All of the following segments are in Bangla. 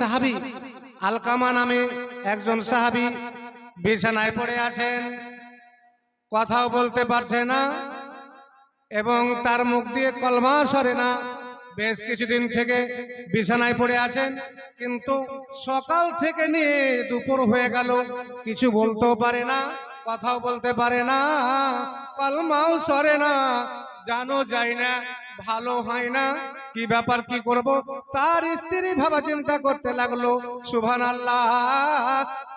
সাহাবি আলকামা নামে একজন সাহাবি বিছানায় পড়ে আছেন। কথাও বলতে পারছে না এবং তার মুখ দিয়ে কলমা সরে না। বেশ কিছুদিন থেকে বিছানায় পড়ে আছেন, কিন্তু সকাল থেকে নিয়ে দুপুর হয়ে গেল, কিছু বলতেও পারে না, কথাও বলতে পারে না, কলমাও সরে না, জানো যায় না। ভালো হয় না, কি ব্যাপার, কি করব? তার স্ত্রী ভাবা চিন্তা করতে লাগল সুভান আল্লাহ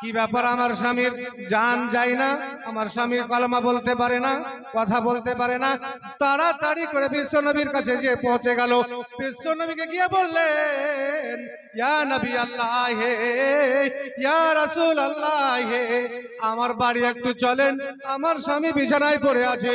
কি ব্যাপার আমার স্বামীর? জান যায় না, আমার স্বামীর কলমা বলতে পারে না, কথা বলতে পারে না। তাড়াতাড়ি করে বিশ্ব নবীর কাছে যে পৌঁছে গেল। বিশ্ব নবীকে গিয়ে বললেন, ইয়া নবী আল্লাহ হে, ইয়া রাসূল আল্লাহ হে, আমার বাড়ি একটু চলেন, আমার স্বামী বিছানায় পড়ে আছে।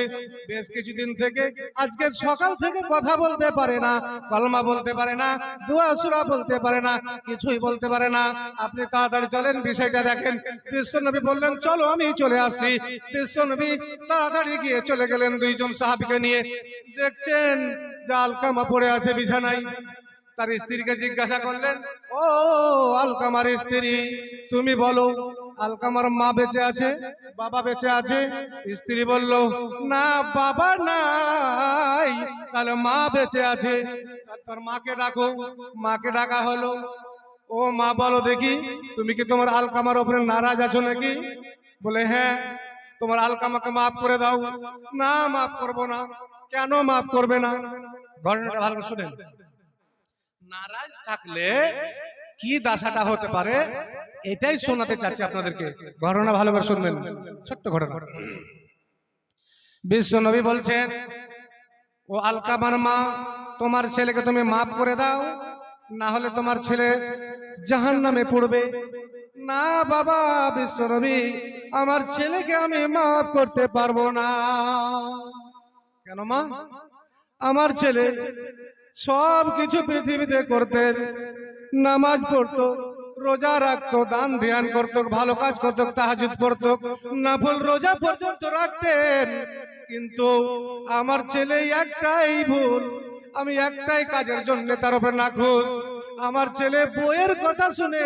বেশ কিছুদিন থেকে, আজকে সকাল থেকে কথা বলতে পারে না, কলমা বলতে পারে না, দোয়া সুরা বলতে পারে না, কিছুই বলতে পারে না। আপনি তাড়াতাড়ি চলেন, বিষয়টা দেখেন। বিশ্বনবী বললেন, চলো, আমি চলে আসছি। বিশ্বনবী তাড়াতাড়ি গিয়ে চলে গেলেন দুইজন সাহাবিকে নিয়ে। দেখছেন যে আলকামা পড়ে আছে বিছানায়। তার স্ত্রীকে জিজ্ঞাসা করলেন, ও, আলকামার স্ত্রী, তুমি বলো, আলকামার মা বেঁচে আছে, বাবা বেঁচে আছে? স্ত্রী বলল, না, বাবা নাই তাহলে মা বেঁচে আছে। তার মাকে ডাকো। মাকে ডাকা হলো। ও মা বলো, দেখি, তুমি কি তোমার আলকামার ওপরে নারাজ আছো নাকি? বলে হ্যাঁ তোমার আলকামাকে মাফ করে দাও। না, মাফ করব না। কেন মাফ করবে না? ঘটনাটা ভালো শুনেন। নারাজ থাকলে কি দাসাটা হতে পারে, এটাই শোনাতে চাচ্ছি আপনাদেরকে। ঘটনা ভালো করে শুনবেন। ছোট্ট ঘটনা। বিশ্ব নবী বলছেন ও আলকামার মা, তোমার ছেলেকে তুমি মাফ করে দাও। না হলে তোমার ছেলে জাহান নামে পড়বে। না বাবা, বিশ্ব নবী, আমার ছেলেকে আমি মাফ করতে পারব না। কেন মা? আমার ছেলে সব কিছু পৃথিবীতে করতেন নামাজ পড়তো, রোজা রাখতো, দান ধ্যান করতো, ভালো কাজ করতো তাহাজুদ পড়তো নাফল রোজা পর্যন্ত রাখতেন। কিন্তু আমার ছেলে একটাই ভুল। আমি একটাই কাজের জন্য তার উপর নাখুশ। আমার ছেলে বইয়ের কথা শুনে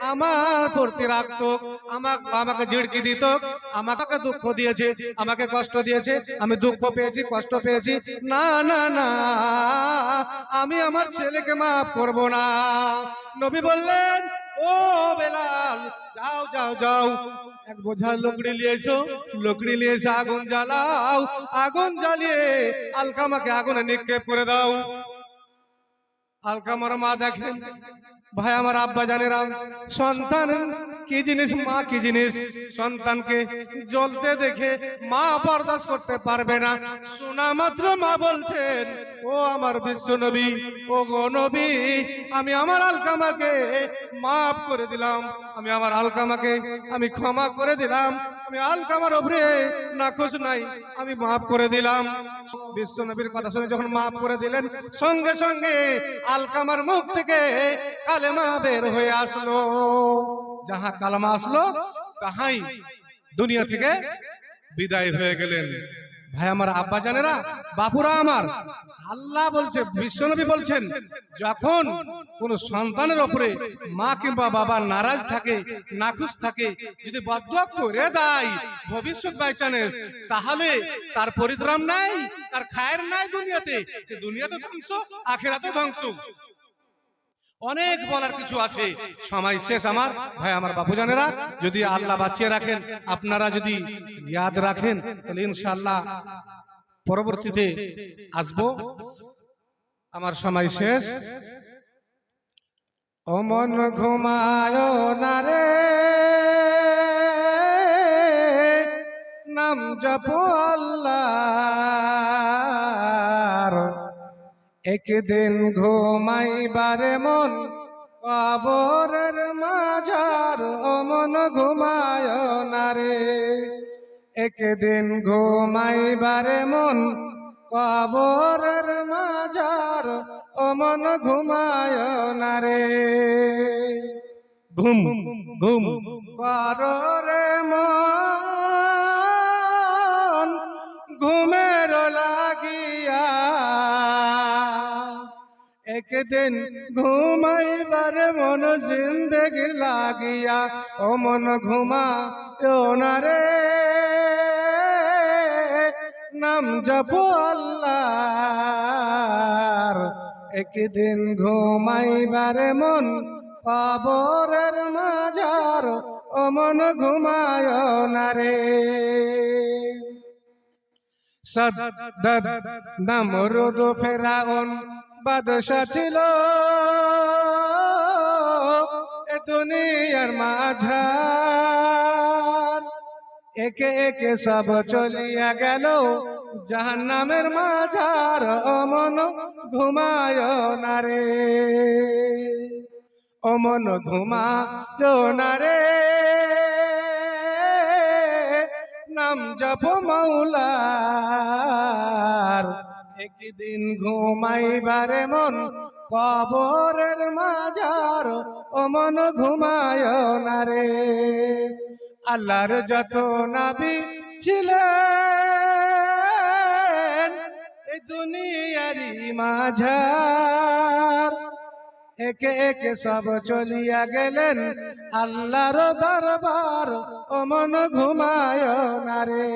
আমার রাখতো। আমাকে আমাকে ঝিড়কি দিত। আমাকে দুঃখ দিয়েছে। আমাকে কষ্ট দিয়েছে। আমি দুঃখ পেয়েছি, কষ্ট পেয়েছি। না না না, আমি আমার ছেলেকে মাফ করব না। নবী বললেন ও বেলাল, যাও যাও যাও। এক বোঝা লকড়ি নিয়েছো লকড়ি নিয়ে এসে আগুন জ্বালাও। আগুন জ্বালিয়ে আলকামাকে আগুনে নিক্ষেপ করে দাও। আলকামার মা দেখেন, ভাই আমার আব্বা জানেরা, সন্তান কি জিনিস, মা কি জিনিস? সন্তানকে জ্বলতে দেখে মা বরদাস্ত করতে পারবে না। শোনা মাত্র মা বলছেন, ও আমার বিশ্ব নবী, ও গো নবী, আমি আমার আলকামাকে মাফ করে দিলাম। আমি আমার আলকামাকে, আমি ক্ষমা করে দিলাম। আমি আলকামার ওপরে নাখোশ নাই, আমি মাফ করে দিলাম। বিশ্ব নবীর কথা শুনে যখন মাফ করে দিলেন, সঙ্গে সঙ্গে আলকামার মুখ থেকে কালেমা বের হয়ে আসলো। যাহা কালেমা আসলো, তাহাই দুনিয়া থেকে বিদায় হয়ে গেলেন। ভাই, আমার আব্বা জানেরা? বাপুরা আমার। আল্লাহ বলছে, বিশ্বনবী বলছেন, যখন কোন সন্তানের ওপরে মা কিংবা বাবা নারাজ থাকে, নাখুশ থাকে, যদি বদুয়া করে দেয় ভবিষ্যৎ বাই চান্স তাহলে তার পরিত্রাণ নাই, তার খায়ের নাই দুনিয়াতে, সে দুনিয়াতে ধ্বংস আখেরাতে ধ্বংস। অনেক বলার কিছু আছে। সময় শেষ আমার। ভাই আমার বাপু জানেরা যদি আল্লাহ বাঁচিয়ে রাখেন আপনারা যদি ইয়াদ রাখেন তাহলে ইনশাআল্লাহ পরবর্তীতে আসব। আমার সময় শেষ। অমন ঘুমায় না রে। নাম জপ আল্লাহর একদিন ঘুমাইবারে মন কবরের মাঝার অমন ঘুমায় না রে একদিন ঘুমাইবারে মন কবরের মাঝার অমন ঘুমায় না রে ঘুম ঘুম কর রে একদিন ঘুমাইবার মন জিন্দগি লাগিয়া, ও মন ঘুমা না রে। নাম জপ আল্লাহর। একদিন ঘুমাইবার মন কবরের মাজার, ও মন ঘুমায় না রে। সদ্দদ নমরুদ ফেরাউন বাদশা ছিল। এ দুনিয়ার মাঝার। একে একে সব চলিয়া গেল, জাহান্নামের মাঝার। অমন ঘুমায় না রে। অমন ঘুমায় না রে। নাম জপ মাওলার একদিন ঘুমাইবারে মন কবরের মাজার, অমন ঘুমায় না রে। আল্লাহর যত নাবি ছিলেন দুনিয়ারি মাঝার। একে একে সব চলিয়া গেলেন আল্লাহর দরবার, অমন ঘুমায় না রে।